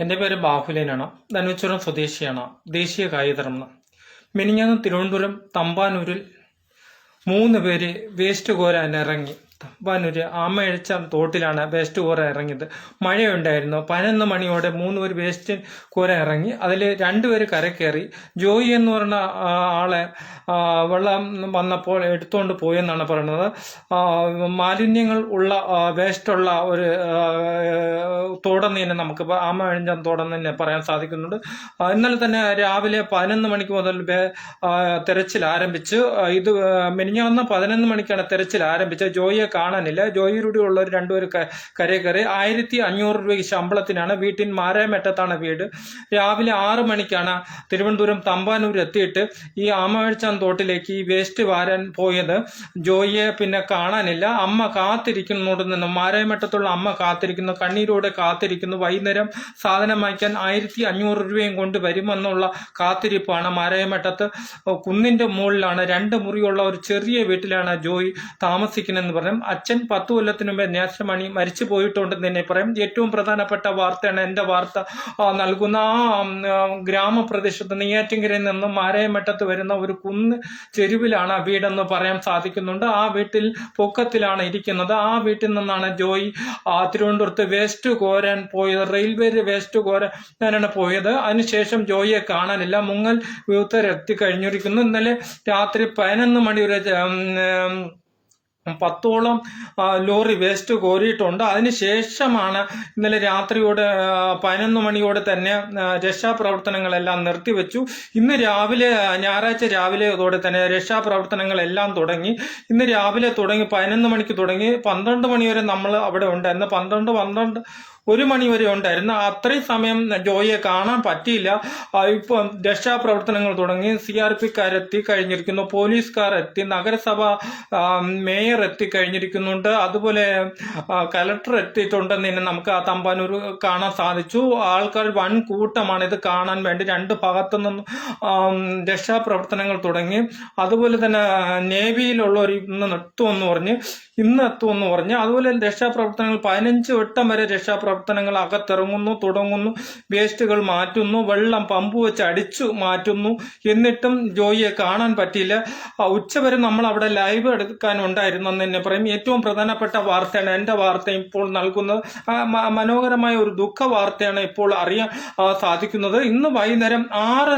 എന്റെ പേര് ബാഹുലേനാണ്. ധനുച്ചുരം സ്വദേശിയാണ്. ദേശീയ കായികതരമാണ് മിനിഞ്ഞാന്ന് തിരുവനന്തപുരം തമ്പാനൂരിൽ മൂന്ന് പേര് വേസ്റ്റ് കോരാൻ ഇറങ്ങി. തമ്പാനൂര് ആമയഴിച്ച തോട്ടിലാണ് വേസ്റ്റ് കോരാൻ ഇറങ്ങിയത്. മഴയുണ്ടായിരുന്നു. പതിനൊന്ന് മണിയോടെ മൂന്ന് പേര് വേസ്റ്റ് കൂര ഇറങ്ങി. അതിൽ രണ്ടുപേര് കരക്കയറി ജോയി എന്ന് പറഞ്ഞ ആളെ വെള്ളം വന്നപ്പോൾ എടുത്തുകൊണ്ട് പോയെന്നാണ് പറയുന്നത്. മാലിന്യങ്ങൾ ഉള്ള വേസ്റ്റുള്ള ഒരു തോടന്ന് തന്നെ നമുക്ക് ആമ അഴിഞ്ഞ തോടെന്ന് തന്നെ പറയാൻ സാധിക്കുന്നുണ്ട്. ഇന്നലെ തന്നെ രാവിലെ പതിനൊന്ന് മണിക്ക് മുതൽ തെരച്ചിൽ ആരംഭിച്ചു. ഇത് മിനിഞ്ഞാന്ന് പതിനൊന്ന് മണിക്കാണ് തെരച്ചിൽ ആരംഭിച്ചത്. ജോയിയെ കാണാനില്ല. ജോയി ഉള്ള ഒരു രണ്ടുപേർ കരയെ കയറി ആയിരത്തി അഞ്ഞൂറ് രൂപയ്ക്ക് ശമ്പളത്തിനാണ് വീട്ടിൽ മാരാമറ്റത്താണ് വീട്. രാവിലെ ആറ് മണിക്കാണ് തിരുവനന്തപുരം തമ്പാനൂർ എത്തിയിട്ട് ഈ ആമവഴിച്ചാൻ തോട്ടിലേക്ക് ഈ വേസ്റ്റ് വാരാൻ പോയത്. ജോയിയെ പിന്നെ കാണാനില്ല. അമ്മ കാത്തിരിക്കുന്നോട് നിന്ന് മാരാമറ്റത്തുള്ള അമ്മ കാത്തിരിക്കുന്നു കണ്ണീരോടെ കാത്തിരിക്കുന്നു. വൈകുന്നേരം സാധനം വാങ്ങിക്കാൻ ആയിരത്തി അഞ്ഞൂറ് രൂപയും കൊണ്ട് വരുമെന്നുള്ള കാത്തിരിപ്പാണ് മാരായമറ്റത്ത് കുന്നിന്റെ മുകളിലാണ് രണ്ട് മുറിയുള്ള ഒരു ചെറിയ വീട്ടിലാണ് ജോയി താമസിക്കുന്നതെന്ന് പറയും അച്ഛൻ പത്ത് കൊല്ലത്തിന് മുമ്പ് നേശമണി മരിച്ചു പോയിട്ടുണ്ടെന്ന് തന്നെ പറയും. ഏറ്റവും പ്രധാനപ്പെട്ട വാർത്തയാണ് എന്റെ വാർത്ത. നൽകുന്ന ഗ്രാമപ്രദേശത്ത് നെയ്യാറ്റിങ്കരയിൽ നിന്നും മാരായമറ്റത്ത് വരുന്ന ഒരു കുന്ന് ചെരുവിലാണ് ആ വീടെന്ന് പറയാൻ സാധിക്കുന്നുണ്ട്. ആ വീട്ടിൽ പൊക്കത്തിലാണ് ഇരിക്കുന്നത്. ആ വീട്ടിൽ നിന്നാണ് ജോയി തിരുവനന്തപുരത്ത് വേസ്റ്റ് കോരാൻ പോയത് റെയിൽവേ വേസ്റ്റ് കോരാനാണ് പോയത്. അതിനുശേഷം ജോയിയെ കാണാനില്ല. മുങ്ങൽ വിമുക്തർ എത്തിക്കഴിഞ്ഞിരിക്കുന്നു ഇന്നലെ രാത്രി പതിനൊന്ന് മണി വരെ പത്തോളം ലോറി വേസ്റ്റ് കോരിയിട്ടുണ്ട്. അതിനുശേഷമാണ് ഇന്നലെ രാത്രിയോടെ പതിനൊന്ന് മണിയോടെ തന്നെ രക്ഷാപ്രവർത്തനങ്ങളെല്ലാം നിർത്തിവെച്ചു. ഇന്ന് രാവിലെ ഞായറാഴ്ച ഞായറാഴ്ച രാവിലെയോടെ തന്നെ രക്ഷാപ്രവർത്തനങ്ങളെല്ലാം തുടങ്ങി. ഇന്ന് രാവിലെ തുടങ്ങി പതിനൊന്ന് മണിക്ക് തുടങ്ങി. പന്ത്രണ്ട് മണിവരെ നമ്മൾ അവിടെ ഉണ്ട്. ഉണ്ടായിരുന്നു പന്ത്രണ്ട് പന്ത്രണ്ട് ഒരു മണി വരെ ഉണ്ടായിരുന്നു. അത്രയും സമയം ജോയിയെ കാണാൻ പറ്റിയില്ല. ഇപ്പം രക്ഷാപ്രവർത്തനങ്ങൾ തുടങ്ങി. സി ആർ പിക്കാരെത്തി കഴിഞ്ഞിരിക്കുന്നു. പോലീസുകാർ എത്തി. നഗരസഭ മേയർ എത്തി കഴിഞ്ഞിരിക്കുന്നുണ്ട്. അതുപോലെ കലക്ടർ എത്തിയിട്ടുണ്ടെന്ന് തന്നെ നമുക്ക് ആ തമ്പാനൂർ കാണാൻ സാധിച്ചു. ആൾക്കാർ വൻ കൂട്ടമാണ് ഇത് കാണാൻ വേണ്ടി. രണ്ട് ഭാഗത്തു നിന്നും രക്ഷാപ്രവർത്തനങ്ങൾ തുടങ്ങി. അതുപോലെ തന്നെ നേവിയിലുള്ളവർ ഇന്ന് എത്തുമെന്ന് പറഞ്ഞ് ഇന്ന് എത്തുമെന്ന് പറഞ്ഞ് അതുപോലെ രക്ഷാപ്രവർത്തനങ്ങൾ പതിനഞ്ച് വട്ടം വരെ രക്ഷാപ്രവർത്തനങ്ങൾ അകത്തിറങ്ങുന്നു തുടങ്ങുന്നു വേസ്റ്റുകൾ മാറ്റുന്നു വെള്ളം പമ്പ് വെച്ച് അടിച്ചു മാറ്റുന്നു. എന്നിട്ടും ജോയിയെ കാണാൻ പറ്റിയില്ല. ഉച്ചവരെ നമ്മൾ അവിടെ ലൈവ് എടുക്കാനുണ്ടായിരുന്നു എന്ന് തന്നെ പറയും. ഏറ്റവും പ്രധാനപ്പെട്ട വാർത്തയാണ് എന്റെ വാർത്ത ഇപ്പോൾ നൽകുന്നത്. മനോഹരമായ ഒരു ദുഃഖ വാർത്തയാണ് ഇപ്പോൾ അറിയാൻ സാധിക്കുന്നത്. ഇന്ന് വൈകുന്നേരം ആറ്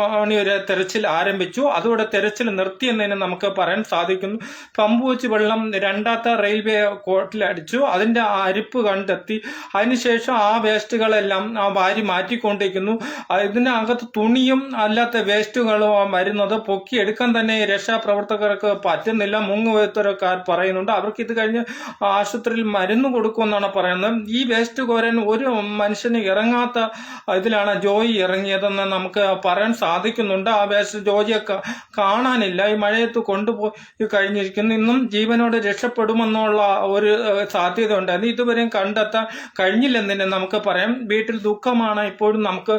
മണി വരെ തെരച്ചിൽ ആരംഭിച്ചു. അതോടെ തെരച്ചിൽ നിർത്തിയെന്നതിന് നമുക്ക് പറയാൻ സാധിക്കുന്നു. പമ്പ് വെച്ച് വെള്ളം രണ്ടാമത്തെ റെയിൽവേ കോട്ടിൽ അടിച്ചു അതിന്റെ അരിപ്പ് കണ്ടെത്തി. അതിനുശേഷം ആ വേസ്റ്റുകളെല്ലാം ആ വാരി മാറ്റിക്കൊണ്ടിരിക്കുന്നു. ഇതിനകത്ത് തുണിയും അല്ലാത്ത വേസ്റ്റുകളും വരുന്നത് പൊക്കിയെടുക്കാൻ തന്നെ രക്ഷാപ്രവർത്തകർക്ക് പറ്റുന്നില്ല. മുങ്ങുവെത്തരക്കാർ പറയുന്നുണ്ട്. അവർക്ക് ഇത് കഴിഞ്ഞ് ആശുപത്രിയിൽ മരുന്ന് കൊടുക്കുമെന്നാണ് പറയുന്നത്. ഈ വേസ്റ്റ് കോരൻ ഒരു മനുഷ്യന് ഇറങ്ങാത്ത ഇതിലാണ് ജോയി ഇറങ്ങിയതെന്ന് നമുക്ക് പറയാൻ സാധിക്കുന്നുണ്ട്. ആ വേസ്റ്റ് ജോയിയെ കാണാനില്ല. ഈ മഴയത്ത് കൊണ്ടുപോയി കഴിഞ്ഞിരിക്കുന്നു. ഇന്നും ജീവനോട് രക്ഷപ്പെടുമെന്നുള്ള ഒരു സാധ്യത ഉണ്ടായിരുന്നു ഇതുവരെയും കണ്ടെത്താൻ കഴിഞ്ഞില്ലെന്ന് തന്നെ നമുക്ക് പറയാം. വീട്ടിൽ ദുഃഖമാണ് ഇപ്പോഴും നമുക്ക്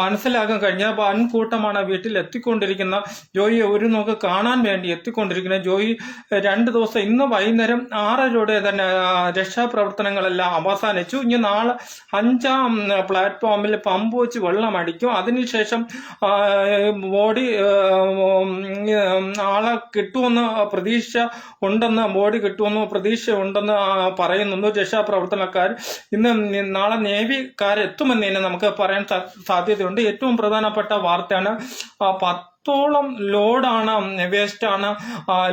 മനസ്സിലാക്കാൻ കഴിഞ്ഞ അൻകൂട്ടമാണ് വീട്ടിൽ എത്തിക്കൊണ്ടിരിക്കുന്ന ജോയിയെ ഒരു നോക്ക് കാണാൻ വേണ്ടി എത്തിക്കൊണ്ടിരിക്കുന്ന. ജോയി രണ്ട് ദിവസം ഇന്ന് വൈകുന്നേരം ആറരയോടെ തന്നെ രക്ഷാപ്രവർത്തനങ്ങളെല്ലാം അവസാനിച്ചു. ഇനി നാളെ അഞ്ചാം പ്ലാറ്റ്ഫോമിൽ പമ്പ് വെച്ച് വെള്ളം അടിക്കും. അതിനുശേഷം ബോഡി ആളെ കിട്ടുമെന്ന് പ്രതീക്ഷ ഉണ്ടെന്ന് ബോഡി കിട്ടുമെന്ന് പ്രതീക്ഷ ഉണ്ടെന്ന് പറയുന്നുണ്ട് രക്ഷാപ്രവർത്തനക്കാർ. ഇന്ന് നാളെ നേവിക്കാരെത്തുമെന്ന് തന്നെ നമുക്ക് പറയാൻ സാധ്യതയുണ്ട്. ഏറ്റവും പ്രധാനപ്പെട്ട വാർത്തയാണ് പത്തോളം ലോഡാണ് വേസ്റ്റാണ്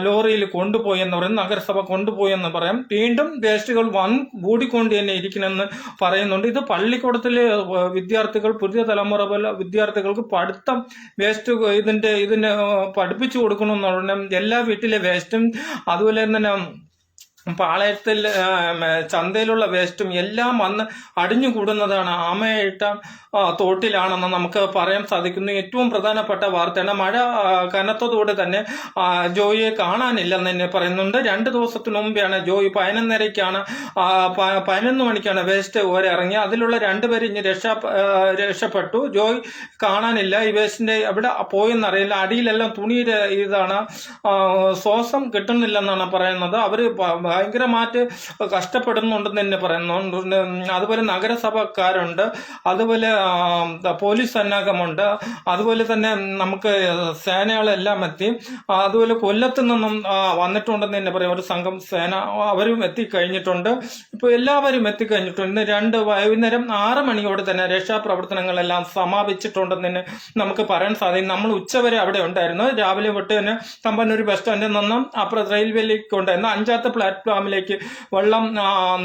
ലോറിയിൽ കൊണ്ടുപോയെന്ന് പറയും നഗരസഭ കൊണ്ടുപോയെന്ന് പറയാം. വീണ്ടും വേസ്റ്റുകൾ വൻ കൂടിക്കൊണ്ട് തന്നെ ഇരിക്കണമെന്ന് പറയുന്നുണ്ട്. ഇത് പള്ളിക്കൂടത്തിലെ വിദ്യാർത്ഥികൾ പുതിയ തലമുറ പോലെ വിദ്യാർത്ഥികൾക്ക് പഠിത്തം വേസ്റ്റ് ഇതിന്റെ ഇതിന് പഠിപ്പിച്ചു കൊടുക്കണമെന്ന് പറഞ്ഞാൽ എല്ലാ വീട്ടിലെ വേസ്റ്റും അതുപോലെ തന്നെ പാളയത്തിൽ ചന്തയിലുള്ള വേസ്റ്റും എല്ലാം വന്ന് അടിഞ്ഞു കൂടുന്നതാണ് ആമയിട്ട തോട്ടിലാണെന്ന് നമുക്ക് പറയാൻ സാധിക്കുന്നു. ഏറ്റവും പ്രധാനപ്പെട്ട വാർത്തയാണ് മഴ കനത്തതോടെ തന്നെ ജോയിയെ കാണാനില്ലെന്ന് തന്നെ പറയുന്നുണ്ട്. രണ്ട് ദിവസത്തിന് മുമ്പെയാണ് ജോയി പതിനൊന്നരയ്ക്കാണ് പതിനൊന്ന് മണിക്കാണ് വേസ്റ്റ് ഓരെ ഇറങ്ങി അതിലുള്ള രണ്ടുപേരും ഇനി രക്ഷ രക്ഷപ്പെട്ടു. ജോയ് കാണാനില്ല. ഈ വേസ്റ്റിന്റെ എവിടെ പോയെന്നറിയില്ല. അടിയിലെല്ലാം തുണിയുടെ ഇതാണ് ശ്വാസം കിട്ടുന്നില്ലെന്നാണ് പറയുന്നത്. അവർ പ- ഭയങ്കരമായിട്ട് കഷ്ടപ്പെടുന്നുണ്ടെന്ന് തന്നെ പറയുന്നുണ്ട്. അതുപോലെ നഗരസഭക്കാരുണ്ട്. അതുപോലെ പോലീസ് സന്നാഹമുണ്ട്. അതുപോലെ തന്നെ നമുക്ക് സേനകളെല്ലാം എത്തി. അതുപോലെ കൊല്ലത്ത് നിന്നും വന്നിട്ടുണ്ടെന്ന് തന്നെ പറയാം. ഒരു സംഘം സേന അവരും എത്തിക്കഴിഞ്ഞിട്ടുണ്ട്. ഇപ്പോൾ എല്ലാവരും എത്തിക്കഴിഞ്ഞിട്ടുണ്ട്. ഇന്ന് രണ്ട് വൈകുന്നേരം ആറ് മണിയോടെ തന്നെ രക്ഷാപ്രവർത്തനങ്ങളെല്ലാം സമാപിച്ചിട്ടുണ്ടെന്ന് തന്നെ നമുക്ക് പറയാൻ സാധിക്കും. നമ്മൾ ഉച്ചവരെ അവിടെ ഉണ്ടായിരുന്നു. രാവിലെ തൊട്ട് തന്നെ തമ്പന്നൂർ ബസ് സ്റ്റാൻഡിൽ നിന്നും അപ്പുറം റെയിൽവേയിലേക്ക് ഉണ്ടായിരുന്നു അഞ്ചാമത്തെ പ്ലാറ്റ്ഫോമിലേക്ക് വെള്ളം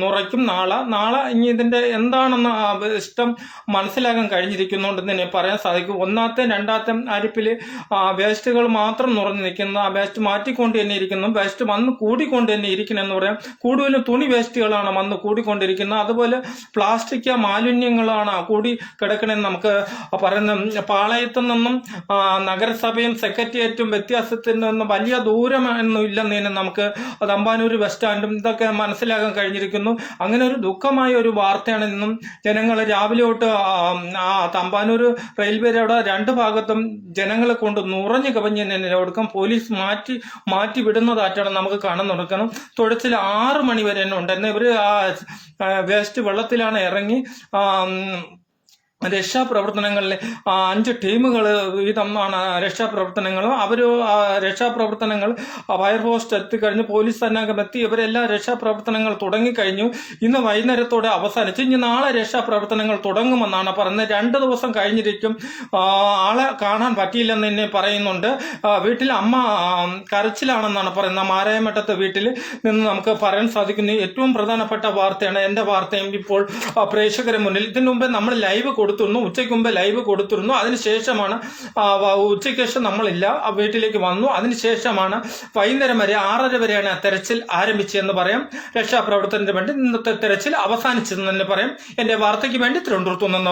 നുറയ്ക്കും നാളെ. നാളെ ഇനി ഇതിന്റെ എന്താണെന്ന് ഇഷ്ടം മനസ്സിലാക്കാൻ കഴിഞ്ഞിരിക്കുന്നുണ്ടെന്ന് തന്നെ പറയാൻ സാധിക്കും. ഒന്നാമത്തെ രണ്ടാമത്തെ അരിപ്പിൽ വേസ്റ്റുകൾ മാത്രം നിറഞ്ഞു നിൽക്കുന്നു. ആ വേസ്റ്റ് മാറ്റിക്കൊണ്ട് തന്നെ ഇരിക്കുന്നു. വേസ്റ്റ് വന്ന് കൂടിക്കൊണ്ട് തന്നെ ഇരിക്കണമെന്ന് പറയാം. കൂടുതലും തുണി വേസ്റ്റുകളാണ് വന്ന് കൂടിക്കൊണ്ടിരിക്കുന്നത്. അതുപോലെ പ്ലാസ്റ്റിക് മാലിന്യങ്ങളാണ് കൂടി കിടക്കണമെന്ന് നമുക്ക് പറയുന്ന. പാളയത്തു നിന്നും നഗരസഭയും സെക്രട്ടേറിയറ്റും വ്യത്യാസത്തിൽ നിന്നും വലിയ ദൂരമൊന്നും ഇല്ലെന്ന് തന്നെ നമുക്ക് തമ്പാനൂർ ബസ് സ്റ്റാൻഡും ഇതൊക്കെ മനസ്സിലാക്കാൻ കഴിഞ്ഞിരിക്കുന്നു. അങ്ങനെ ഒരു ദുഃഖമായ ഒരു വാർത്തയാണ് ഇന്നും ജനങ്ങൾ രാവിലെ തൊട്ട് ആ, തമ്പാനൂർ റെയിൽവേയുടെ രണ്ട് ഭാഗത്തും ജനങ്ങളെ കൊണ്ട് നുറഞ്ഞു കവിഞ്ഞ് തന്നെ കൊടുക്കും പോലീസ് മാറ്റി മാറ്റി വിടുന്നതായിട്ടാണ് നമുക്ക് കാണാൻ തുടക്കണം തുഴച്ചിൽ ആറ് മണി വരെ തന്നെ ഉണ്ടായിരുന്നു ഇവർ ആ വേസ്റ്റ് വെള്ളത്തിലാണ് ഇറങ്ങി രക്ഷാപ്രവർത്തനങ്ങളിൽ അഞ്ച് ടീമുകൾ വീതമാണ് രക്ഷാപ്രവർത്തനങ്ങൾ അവർ രക്ഷാപ്രവർത്തനങ്ങൾ ഫയർഫോഴ്സ് എത്തിക്കഴിഞ്ഞ് പോലീസ് സന്നാഹം എത്തി ഇവരെല്ലാം രക്ഷാപ്രവർത്തനങ്ങൾ തുടങ്ങിക്കഴിഞ്ഞു. ഇന്ന് വൈകുന്നേരത്തോടെ അവസാനിച്ച് ഇനി നാളെ രക്ഷാപ്രവർത്തനങ്ങൾ തുടങ്ങുമെന്നാണ് പറയുന്നത്. രണ്ട് ദിവസം കഴിഞ്ഞിരിക്കും. ആളെ കാണാൻ പറ്റിയില്ലെന്ന് തന്നെ പറയുന്നുണ്ട്. വീട്ടിൽ അമ്മ കരച്ചിലാണെന്നാണ് പറയുന്നത്. മാരായമട്ടത്തെ വീട്ടിൽ നിന്ന് നമുക്ക് പറയാൻ സാധിക്കുന്ന. ഏറ്റവും പ്രധാനപ്പെട്ട വാർത്തയാണ് എന്റെ വാർത്തയും ഇപ്പോൾ പ്രേക്ഷകരുടെ പ്രേക്ഷകരെ മുന്നിൽ. ഇതിനു മുമ്പ് നമ്മൾ ലൈവ് കൊടുത്തിരുന്നു ഉച്ചയ്ക്ക് മുമ്പ് ലൈവ് കൊടുത്തിരുന്നു. അതിനുശേഷമാണ് ഉച്ചയ്ക്ക് ശേഷം നമ്മളില്ല. വീട്ടിലേക്ക് വന്നു. അതിനുശേഷമാണ് വൈകുന്നേരം വരെ ആറര വരെയാണ് തെരച്ചിൽ ആരംഭിച്ചതെന്ന് പറയാം. രക്ഷാപ്രവർത്തനത്തിന് വേണ്ടി ഇന്നത്തെ തെരച്ചിൽ അവസാനിച്ചതെന്ന് തന്നെ പറയാം. എന്റെ വാർത്തയ്ക്ക് വേണ്ടി തിരുവനന്തപുരത്തു നിന്നും